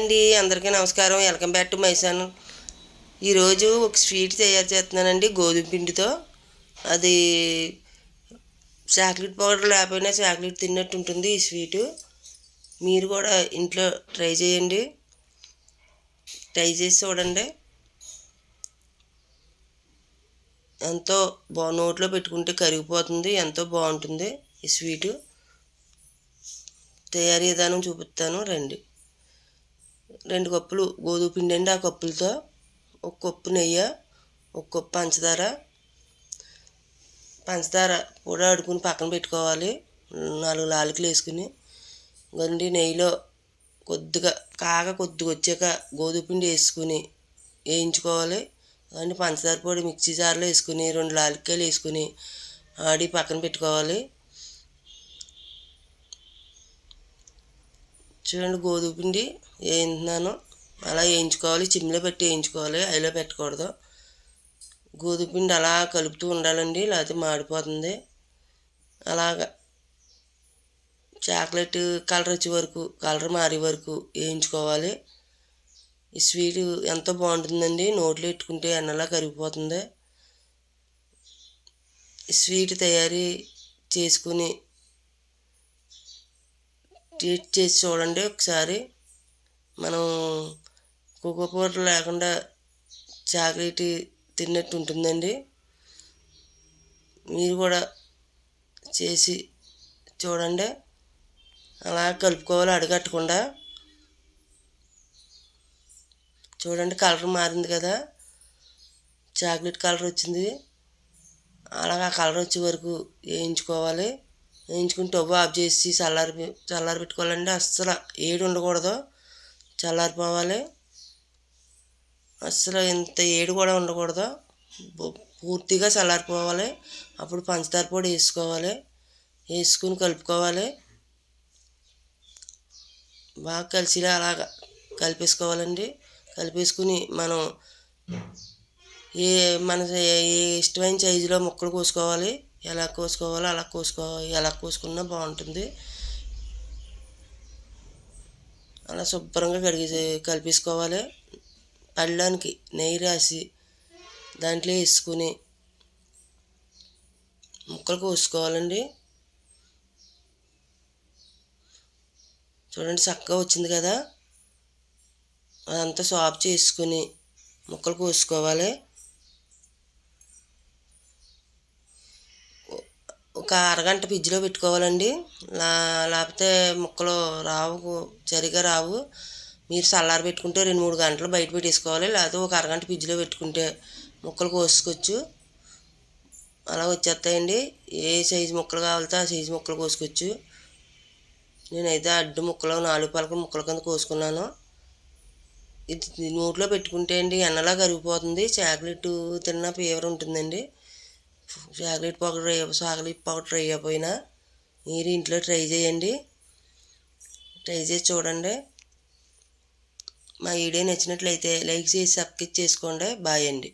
అండి అందరికీ నమస్కారం. వెల్కమ్ బ్యాక్ టు మైసాన్ ఈరోజు ఒక స్వీట్ తయారు చేస్తున్నానండి గోధుమ పిండితో. అది చాక్లెట్ పౌడర్ లేకపోయినా చాక్లెట్ తిన్నట్టు ఉంటుంది ఈ స్వీటు. మీరు కూడా ఇంట్లో ట్రై చేయండి. ట్రై చేసి చూడండి. ఎంతో బా నోట్లో పెట్టుకుంటే కరిగిపోతుంది ఎంతో బాగుంటుంది ఈ స్వీటు. తయారీ విధానం చూపిస్తాను రండి. రెండు కప్పులు గోధుమ పిండి అండి ఆ కప్పులతో ఒక కప్పు నెయ్యి ఒక కప్పు పంచదార. పంచదార పొడి ఆడుకుని పక్కన పెట్టుకోవాలి. నాలుగు లాలికలు వేసుకుని. గండి నెయ్యిలో కొద్దిగా కాగ కొద్దిగా వచ్చాక గోధుమ పిండి వేసుకుని వేయించుకోవాలి. అండి పంచదార పొడి మిక్సీ జార్లో వేసుకుని రెండు లాలికాయలు వేసుకుని ఆడి పక్కన పెట్టుకోవాలి. చూడండి గోధుమ పిండి వేయించున్నాను. అలా వేయించుకోవాలి చిమ్లో పెట్టి వేయించుకోవాలి అయిలో పెట్టకూడదు. గోధుమ పిండి అలా కలుపుతూ ఉండాలండి లేకపోతే మాడిపోతుంది. అలాగా. చాక్లెట్ కలర్ వచ్చే వరకు కలర్ మారే వరకు వేయించుకోవాలి. ఈ స్వీట్ ఎంత బాగుంటుందండి నోట్లో పెట్టుకుంటే ఎన్నలా కరిగిపోతుంది. స్వీట్ తయారీ చేసుకుని టేస్ట్ చేసి చూడండి ఒకసారి. మనం కోకో పౌడర్ లేకుండా చాక్లెట్ తిన్నట్టు ఉంటుందండి. మీరు కూడా చేసి చూడండి. అలా కలుపుకోవాలి అడగట్టకుండా. చూడండి కలర్ మారింది కదా. చాక్లెట్ కలర్ వచ్చింది. అలాగా కలర్ వచ్చే వరకు వేయించుకోవాలి. వేయించుకుని టవ్ ఆఫ్ చేసి చల్లారి చల్లారి పెట్టుకోవాలండి అస్సలు ఏడు ఉండకూడదు. చల్లారిపోవాలి అస్సలు ఇంత ఏడు కూడా ఉండకూడదు. పూర్తిగా చల్లారిపోవాలి అప్పుడు పంచదార పొడి వేసుకోవాలి. వేసుకుని కలుపుకోవాలి. బాగా కలిసిలా అలాగా కలిపేసుకోవాలండి. కలిపేసుకుని మనం ఏ మన ఏ ఇష్టమైన సైజులో ముక్కలు కోసుకోవాలి. ఎలా కోసుకోవాలో అలా కోసుకో ఎలా కోసుకున్నా బాగుంటుంది. అలా శుభ్రంగా కడిగి కలిపేసుకోవాలి. పళ్ళానికి నెయ్యి రాసి దాంట్లో వేసుకుని ముక్కలు కోసుకోవాలండి. చూడండి చక్కగా వచ్చింది కదా. అదంతా సాఫ్ చేసుకుని ముక్కలు కోసుకోవాలి. ఒక అరగంట ఫ్రిడ్జ్లో పెట్టుకోవాలండి. లేకపోతే ముక్కలు రావు సరిగా రావు. మీరు చల్లారి పెట్టుకుంటే రెండు మూడు గంటలు బయట పెట్టేసుకోవాలి. లేకపోతే ఒక అరగంట ఫ్రిడ్జ్లో పెట్టుకుంటే ముక్కలు కోసుకోవచ్చు అలా వచ్చేస్తాయండి. ఏ సైజు ముక్కలు కావాలితే ఆ సైజు ముక్కలు కోసుకోవచ్చు నేనైతే అడ్డు ముక్కలు నాలుగు పలకల ముక్కల కింద కోసుకున్నాను. ఇది నోట్లో పెట్టుకుంటే అండి ఎన్నలా కరిగిపోతుంది. చాక్లెట్ తిన్న ఫీవర్ ఉంటుందండి. చాక్లెట్ పౌడర్ చాక్లెట్ పౌడర్ వేయకపోయినా మీరు ఇంట్లో ట్రై చేయండి. ట్రై చేసి చూడండి. మా వీడియో నచ్చినట్లయితే లైక్ చేసి సబ్స్క్రైబ్ చేసుకోండి. బాయ్ అండి.